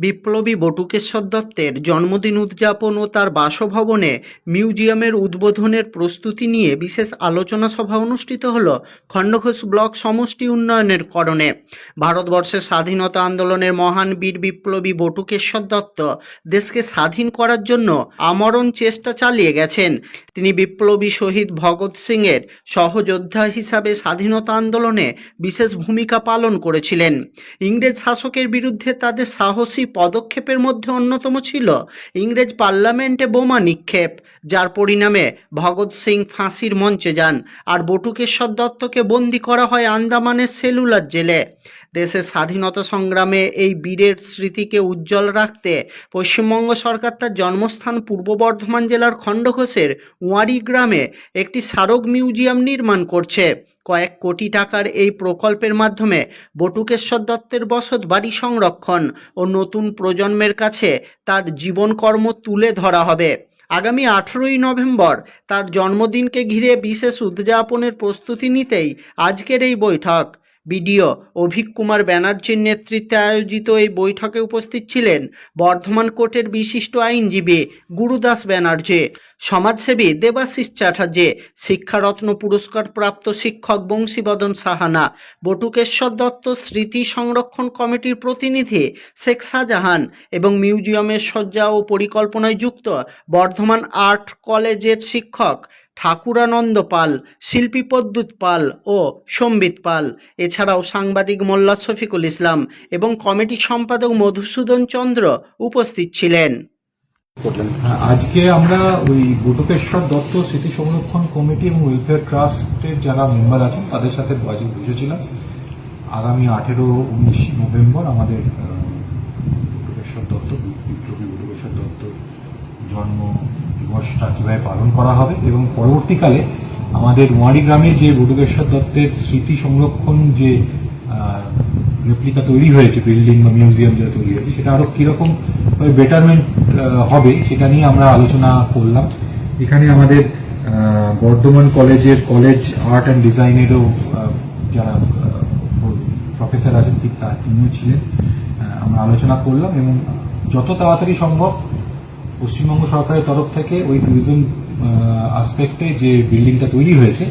বিপ্লবী বটুকেশ্বর দত্তের জন্মদিন উদযাপন ও তার বাসভবনে মিউজিয়ামের উদ্বোধনের প্রস্তুতি নিয়ে বিশেষ আলোচনা সভা অনুষ্ঠিত হল খণ্ডঘোষ ব্লক সমষ্টি উন্নয়নের করণে। ভারতবর্ষের স্বাধীনতা আন্দোলনের মহান বীর বিপ্লবী বটুকেশ্বর দত্ত দেশকে স্বাধীন করার জন্য আমরণ চেষ্টা চালিয়ে গেছেন। তিনি বিপ্লবী শহীদ ভগৎ সিংয়ের সহযোদ্ধা হিসাবে স্বাধীনতা আন্দোলনে বিশেষ ভূমিকা পালন করেছিলেন। ইংরেজ শাসকের বিরুদ্ধে তাদের সাহসী পদক্ষেপের মধ্যে অন্যতম ছিল ইংরেজ পার্লামেন্টে বোমা নিক্ষেপ, যার পরিণামে ভগৎ সিং ফাঁসির মঞ্চে যান আর বটুকেশ্বর দত্তকে বন্দি করা হয় আন্দামানের সেলুলার জেলে। দেশের স্বাধীনতা সংগ্রামে এই বীরের স্মৃতিকে উজ্জ্বল রাখতে পশ্চিমবঙ্গ সরকার তার জন্মস্থান পূর্ব বর্ধমান জেলার খণ্ডঘোষের ওয়ারি গ্রামে একটি স্মারক মিউজিয়াম নির্মাণ করছে। কয়েক কোটি টাকার এই প্রকল্পের মাধ্যমে বটুকেশ্বর দত্তের বসত বাড়ি সংরক্ষণ ও নতুন প্রজন্মের কাছে তার জীবনকর্ম তুলে ধরা হবে। আগামী আঠেরোই নভেম্বর তার জন্মদিনকে ঘিরে বিশেষ উদযাপনের প্রস্তুতি নিতেই আজকের এই বৈঠক। বিডিও অভিক কুমার ব্যানার্জির নেতৃত্বে আয়োজিত এই বৈঠকে উপস্থিত ছিলেন বর্ধমান কোর্টের বিশিষ্ট আইনজীবী গুরুদাস ব্যানার্জি, সমাজসেবী দেবাশিস চ্যাটার্জি, শিক্ষারত্ন পুরস্কার প্রাপ্ত শিক্ষক বংশীবদন সাহানা, বটুকেশ্বর দত্ত স্মৃতি সংরক্ষণ কমিটির প্রতিনিধি শেখ শাহজাহান এবং মিউজিয়ামের সজ্জা ও পরিকল্পনায় যুক্ত বর্ধমান আর্ট কলেজের শিক্ষক ঠাকুরানন্দ পাল, শিল্পী পদ্যুৎ পাল ও সম্বিত পাল। এছাড়াও সাংবাদিক মোল্লা শফিকুল ইসলাম এবং কমিটির সম্পাদক মধুসূদন চন্দ্র উপস্থিত ছিলেন। আজকে আমরা ওই বটুকেশ্বর দত্ত স্মৃতি সংরক্ষণ কমিটি এবং ওয়েলফেয়ার ট্রাস্টের যারা মেম্বার আছেন, তাদের সাথে বুঝেছিলাম আগামী আঠেরো উনিশ নভেম্বর আমাদের বটুকেশ্বর দত্ত, বিপ্লবী বটুকেশ্বর দত্ত জন্ম দিবসটা কীভাবে পালন করা হবে এবং পরবর্তীকালে আমাদের ওয়ারি গ্রামে যে বটুকেশ্বর দত্তের স্মৃতি সংরক্ষণ যে রেপ্লিকা তৈরি হয়েছে বিল্ডিং বা মিউজিয়াম যেটা তৈরি হয়েছে, সেটা আরও কীরকম বেটারমেন্ট হবে সেটা নিয়ে আমরা আলোচনা করলাম। এখানে আমাদের বর্ধমান কলেজের কলেজ আর্ট অ্যান্ড ডিজাইনেরও যারা প্রফেসর আছেন, ঠিক তা তিনিও ছিলেন। আমরা আলোচনা করলাম এবং যত তাড়াতাড়ি সম্ভব পশ্চিমবঙ্গ সরকারের তরফ থেকে ওই ট্যুরিজম আসপেক্টে যে বিল্ডিংটা তৈরি হয়েছে,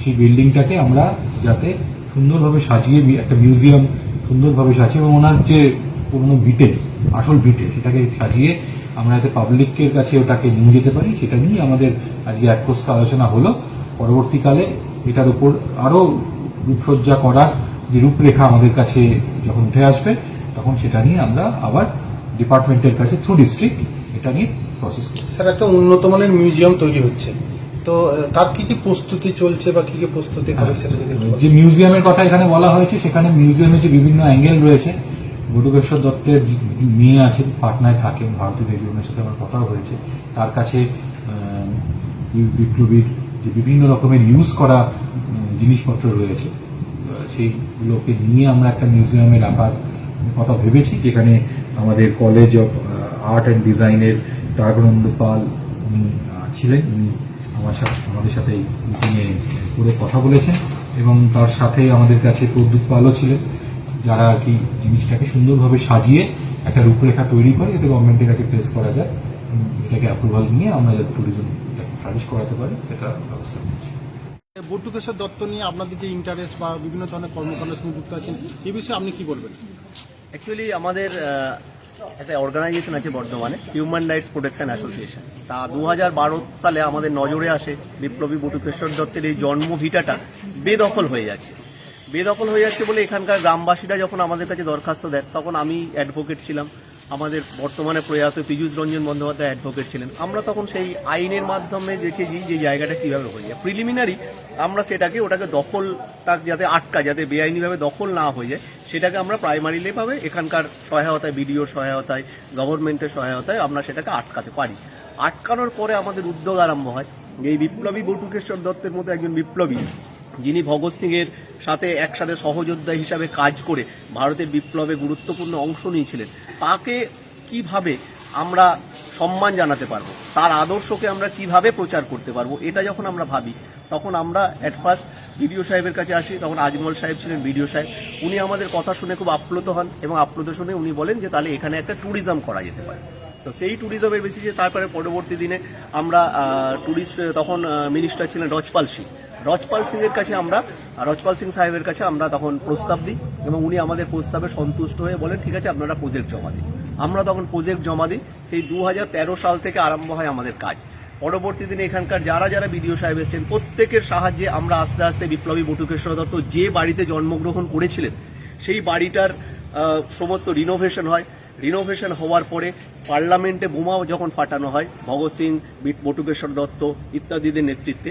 সেই বিল্ডিংটাকে আমরা যাতে সুন্দরভাবে সাজিয়ে একটা মিউজিয়াম সুন্দরভাবে সাজিয়ে এবং ওনার যে পুরনো ভিটে, আসল ভিটে, সেটাকে সাজিয়ে আমরা যাতে পাবলিকের কাছে ওটাকে নিয়ে যেতে পারি, সেটা নিয়ে আমাদের আজকে এক প্রস্থ আলোচনা হলো। পরবর্তীকালে এটার উপর আরও রূপসজ্জা করার যে রূপরেখা আমাদের কাছে যখন উঠে আসবে, তখন সেটা নিয়ে আমরা আবার ডিপার্টমেন্টের কাছে থ্রু ডিস্ট্রিক্ট এটা নিয়ে প্রসেস স্যার একটা উন্নত মানের মিউজিয়াম তৈরি হচ্ছে। তো তার কি কি প্রস্তুতি চলছে বা কি কি প্রস্তুতি করে সেটা যদি যে মিউজিয়ামের কথা এখানে বলা হয়েছে সেখানে মিউজিয়ামে যে বিভিন্ন অ্যাঙ্গেল রয়েছে বটুকেশ্বর দত্তের মেয়ে আছেন পাটনায় থাকেন ভারতী দেবী ওনার সাথে আমার কথা হয়েছে। তার কাছে বিপ্লবীর যে বিভিন্ন রকমের ইউজ করা জিনিসপত্র রয়েছে। সেইগুলোকে নিয়ে আমরা একটা মিউজিয়ামে রাখার কথা ভেবেছি যেখানে আমাদের কলেজ অফ আর্ট অ্যান্ড ডিজাইনের তারকানন্দ পাল উনি ছিলেন। উনি আমার সাথে আমাদের সাথে এই মিটিংয়ে করে কথা বলেছেন এবং তার সাথে আমাদের কাছে প্রদ্যুৎ পালও ছিলেন যারা আর কি জিনিসটাকে সুন্দরভাবে সাজিয়ে একটা রূপরেখা তৈরি করে এটা গভর্নমেন্টের কাছে প্লেস করা যায়। এটাকে অ্যাপ্রুভাল নিয়ে আমরা যাতে ট্যুরিজম সার্ভিস করাতে পারি সেটা ব্যবস্থা করছি বটুকেশ্বর দত্ত নিয়ে আপনাদের যে ইন্টারেস্ট বা বিভিন্ন ধরনের কর্মকাণ্ডের সঙ্গে যুক্ত আছেন এই বিষয়ে আপনি কি বলবেন? অ্যাকচুয়ালি আমাদের একটা অর্গানাইজেশন আছে বর্ধমানে হিউম্যান রাইটস প্রোটেকশন অ্যাসোসিয়েশন তা দু হাজার বারো সালে আমাদের নজরে আসে বিপ্লবী বটুকেশ্বর দত্তের এই জন্ম ভিটাটা বেদখল হয়ে যাচ্ছে। বেদখল হয়ে যাচ্ছে বলে এখানকার গ্রামবাসীরা যখন আমাদের কাছে দরখাস্ত দেয় তখন আমি অ্যাডভোকেট ছিলাম। আমাদের বর্তমানে প্রয়াত পীযূষ রঞ্জন বন্দ্যোপাধ্যায় অ্যাডভোকেট ছিলেন। আমরা তখন সেই আইনের মাধ্যমে দেখেছি যে জায়গাটা কীভাবে হয়ে যায়। প্রিলিমিনারি আমরা সেটাকে, ওটাকে দখলটা যাতে আটকা, যাতে বেআইনিভাবে দখল না হয়ে যায়, সেটাকে আমরা প্রাইমারিলি ভাবে এখানকার সহায়তায়, বিডিওর সহায়তায় গভর্নমেন্টের সহায়তায় আমরা সেটাকে আটকাতে পারি। আটকানোর পরে আমাদের উদ্যোগ আরম্ভ হয়। এই বিপ্লবী বটুকেশ্বর দত্তের মতো একজন বিপ্লবী যিনি ভগৎ সিং এর সাথে একসাথে সহযোদ্ধা হিসাবে কাজ করে ভারতের বিপ্লবে গুরুত্বপূর্ণ অংশ নিয়েছিলেন, তাকে কীভাবে আমরা সম্মান জানাতে পারব? তার আদর্শকে আমরা কীভাবে প্রচার করতে পারব? এটা যখন আমরা ভাবি, তখন আমরা অ্যাট ফার্স্ট বিডিও সাহেবের কাছে আসি, তখন আজমল সাহেব ছিলেন বিডিও সাহেব। উনি আমাদের কথা শুনে খুব আপ্লুত হন এবং আপ্লুত শুনে উনি বলেন যে তাহলে এখানে একটা ট্যুরিজম করা যেতে পারে। তো সেই ট্যুরিজমের বেসিসে তারপরে পরবর্তী দিনে আমরা ট্যুরিস্ট তখন মিনিস্টার ছিলেন রজপাল সিং। রজপাল সিং এর কাছে আমরা রজপাল সিং সাহেবের কাছে আমরা তখন প্রস্তাব দিই এবং উনি আমাদের প্রস্তাবে সন্তুষ্ট হয়ে বলেন, ঠিক আছে, আপনারা প্রজেক্ট জমা দিন। আমরা তখন প্রজেক্ট জমা দিই, সেই দু হাজার তেরো সাল থেকে আরম্ভ হয় আমাদের কাজ। পরবর্তী দিনে এখানকার যারা যারা বিডিও সাহেব এসেছেন, প্রত্যেকের সাহায্যে আমরা আস্তে আস্তে বিপ্লবী বটুকেশ্বর দত্ত যে বাড়িতে জন্মগ্রহণ করেছিলেন, সেই বাড়িটার সমস্ত রিনোভেশন হয়। রিনোভেশন হওয়ার পরে পার্লামেন্টে বোমা যখন ফাটানো হয়, ভগৎ সিং বটুকেশ্বর দত্ত ইত্যাদিদের নেতৃত্বে,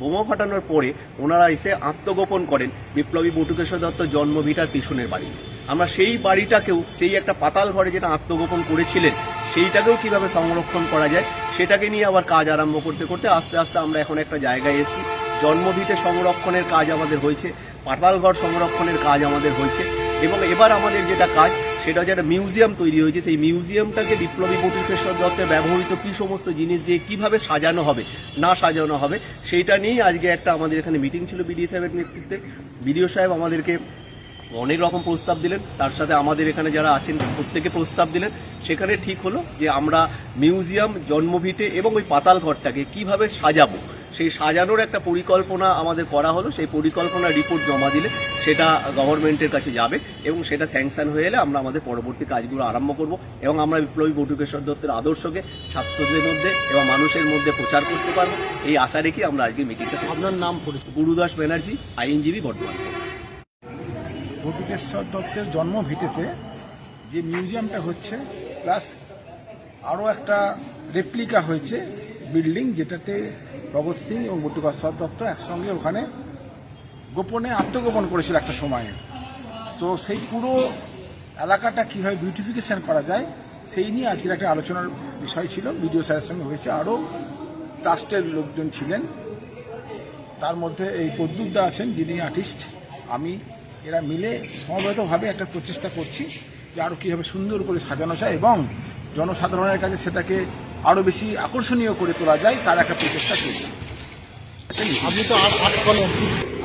বোমা ফাটানোর পরে ওনারা এসে আত্মগোপন করেন বিপ্লবী বটুকেশ্বর দত্ত জন্মভিটার পিছনের বাড়ি। আমরা সেই বাড়িটাকেও, সেই একটা পাতাল ঘরে যেটা আত্মগোপন করেছিলেন, সেইটাকেও কীভাবে সংরক্ষণ করা যায়, সেটাকে নিয়ে আবার কাজ আরম্ভ করতে করতে আস্তে আস্তে আমরা এখন একটা জায়গায় এসেছি। জন্মভিটে সংরক্ষণের কাজ আমাদের হয়েছে পাতালঘর সংরক্ষণের কাজ আমাদের হয়েছে এবং এবার আমাদের যেটা কাজ সেটা হচ্ছে একটা মিউজিয়াম তৈরি হয়েছে, সেই মিউজিয়ামটাকে বিপ্লবী বটুকেশ্বর দত্তের ব্যবহৃত কি সমস্ত জিনিস দিয়ে কীভাবে সাজানো হবে, না সাজানো হবে, সেইটা নিয়েই আজকে একটা আমাদের এখানে মিটিং ছিল বিডিও সাহেবের নেতৃত্বে। বিডিও সাহেব আমাদেরকে অনেক রকম প্রস্তাব দিলেন। তার সাথে আমাদের এখানে যারা আছেন, প্রত্যেকে প্রস্তাব দিলেন। সেখানে ঠিক হলো যে আমরা মিউজিয়াম, জন্মভিটে এবং ওই পাতাল ঘরটাকে কীভাবে সাজাবো সেই সাজানোর একটা পরিকল্পনা আমাদের করা হলো। সেই পরিকল্পনার রিপোর্ট জমা দিলে সেটা গভর্নমেন্টের কাছে যাবে এবং সেটা স্যাংশন হয়ে এলে আমরা আমাদের পরবর্তী কাজগুলো আরম্ভ করব এবং আমরা বিপ্লবী বটুকেশ্বর দত্তের আদর্শকে ছাত্রদের মধ্যে এবং মানুষের মধ্যে প্রচার করতে পারব। এই আশা রেখে আমরা আজকে মিটিংটা আপনার নাম গুরুদাস ব্যানার্জি আইনজীবী বর্তমান বটুকেশ্বর দত্তের জন্মভিটেতে যে মিউজিয়ামটা হচ্ছে প্লাস আরও একটা রেপ্লিকা হয়েছে বিল্ডিং যেটাতে ভগৎ সিং এবং বটুকেশ্বর দত্ত একসঙ্গে ওখানে গোপনে আত্মগোপন করেছিল একটা সময়ে। তো সেই পুরো এলাকাটা কীভাবে বিউটিফিকেশন করা যায়, সেই নিয়ে আজকের একটা আলোচনার বিষয় ছিল। ভিডিও স্যারের সঙ্গে হয়েছে। আরও ট্রাস্টের লোকজন ছিলেন। তার মধ্যে এই প্রদ্যুৎদা আছেন, যিনি আর্টিস্ট। আমি, এরা মিলে সমবেতভাবে একটা প্রচেষ্টা করছি যে আরও কীভাবে সুন্দর করে সাজানো যায় এবং জনসাধারণের কাছে সেটাকে আরও বেশি আকর্ষণীয় করে তোলা যায় তার একটা প্রচেষ্টা করছি আপনি তো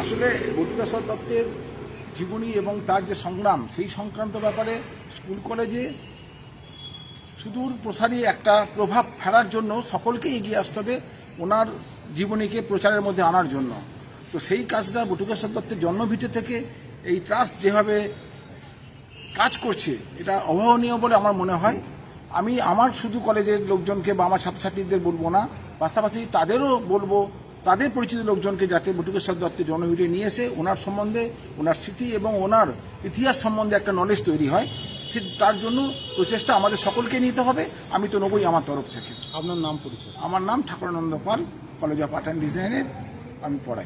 আসলে বটুকেশ্বর দত্তের জীবনী এবং তার যে সংগ্রাম সেই সংক্রান্ত ব্যাপারে স্কুল কলেজে সুদূর প্রসারী একটা প্রভাব ফেলার জন্য সকলকে এগিয়ে আসতে হবে ওনার জীবনীকে প্রচারের মধ্যে আনার জন্য। তো সেই কাজটা বটুকেশ্বর দত্তের জন্মভিটে থেকে এই ট্রাস্ট যেভাবে কাজ করছে এটা অভাবনীয় বলে আমার মনে হয়। আমি আমার শুধু কলেজের লোকজনকে বা আমার ছাত্রছাত্রীদের বলব না পাশাপাশি তাদেরও বলব তাদের পরিচিত লোকজনকে যাতে বটুকেশ্বর দত্তের জনভিটে নিয়ে এসে ওনার সম্বন্ধে ওনার স্মৃতি এবং ওনার ইতিহাস সম্বন্ধে একটা নলেজ তৈরি হয়। ঠিক তার জন্য প্রচেষ্টা আমাদের সকলকে নিতে হবে। আমি তো নেবই আমার তরফ থেকে। আপনার নাম পরিচয়? আমার নাম Thakurananda Pal college of art and ডিজাইনের আমি পড়াই।